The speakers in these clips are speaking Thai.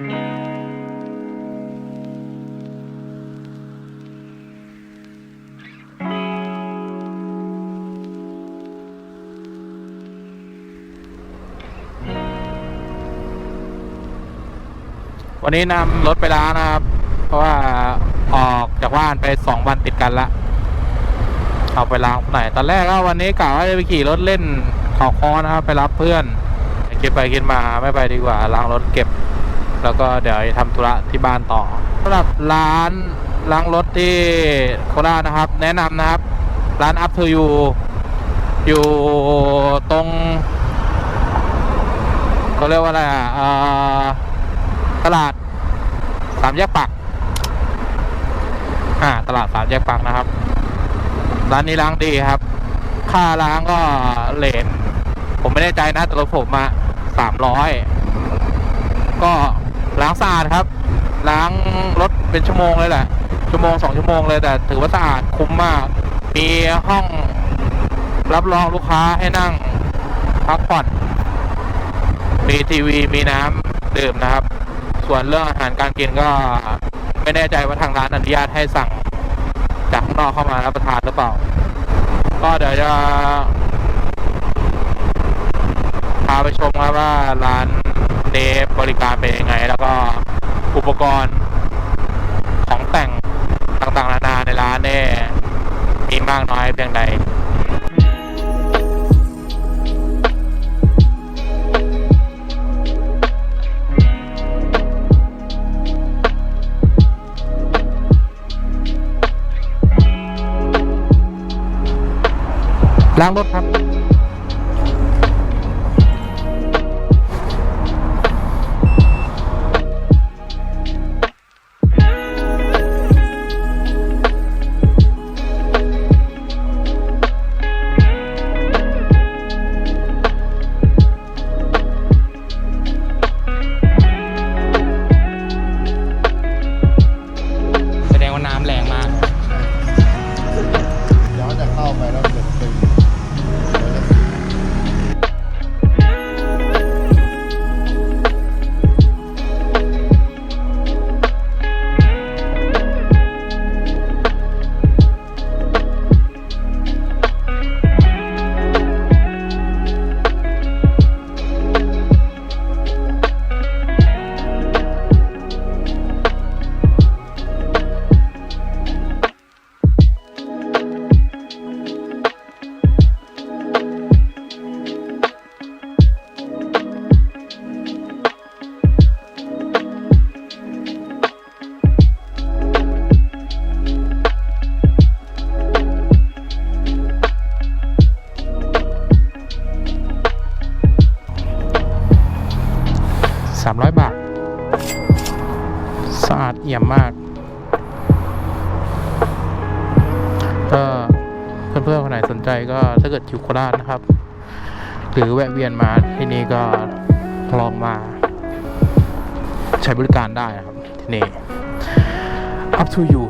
วันนี้นำรถไปล้างนะครับ เพราะว่าออกจากบ้านไปสองวันติดกันละเอาไปล้างหน่อยตอนแรกก็วันนี้กะว่าจะไปขี่รถเล่นเขาคอนะครับ ไปรับเพื่อนคิดไปคิดมาไม่ไปดีกว่าล้างรถเก็บ แล้วก็เดี๋ยวทำธุระที่บ้านต่อสำหรับร้านล้างรถที่โคราชนะครับ แนะนำนะครับ ร้าน Up to You อยู่ตรงเขาเรียกว่าอะไรอะตลาดสามแยกปักอ่าตลาดสามแยกปักนะครับ ร้านนี้ล้างดีครับ ค่าล้างก็เลนผมไม่แน่ใจนะแต่รถผมอะสามร้อยก็ ล้างสะอาดครับ ล้างรถเป็นชั่วโมงเลยแหละ ชั่วโมงสองชั่วโมงเลยแต่ ถือว่าสะอาดคุ้มมาก มีห้องรับรองลูกค้าให้นั่งพักผ่อน มีทีวีมีน้ำดื่มนะครับ ส่วนเรื่องอาหารการกินก็ไม่แน่ใจว่าทางร้านอนุญาตให้สั่งจากข้างนอกเข้ามารับประทานหรือเปล่า ก็เดี๋ยวจะพาไปชมครับว่าร้าน เนฟบริการเป็นยังไง แล้วก็อุปกรณ์ของแต่งต่างๆนานาในร้านเนี่ยมีมากน้อยเพียงใดล้างรถครับ 300 บาท สะอาดเอี่ยมมากก็เพื่อนๆคนไหนสนใจก็ถ้าเกิดอยู่โคราชนะครับ หรือแวะเวียนมาที่นี่ก็ลองมาใช้บริการได้นะครับ ที่นี่ up to you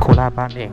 โคราชบ้านเอง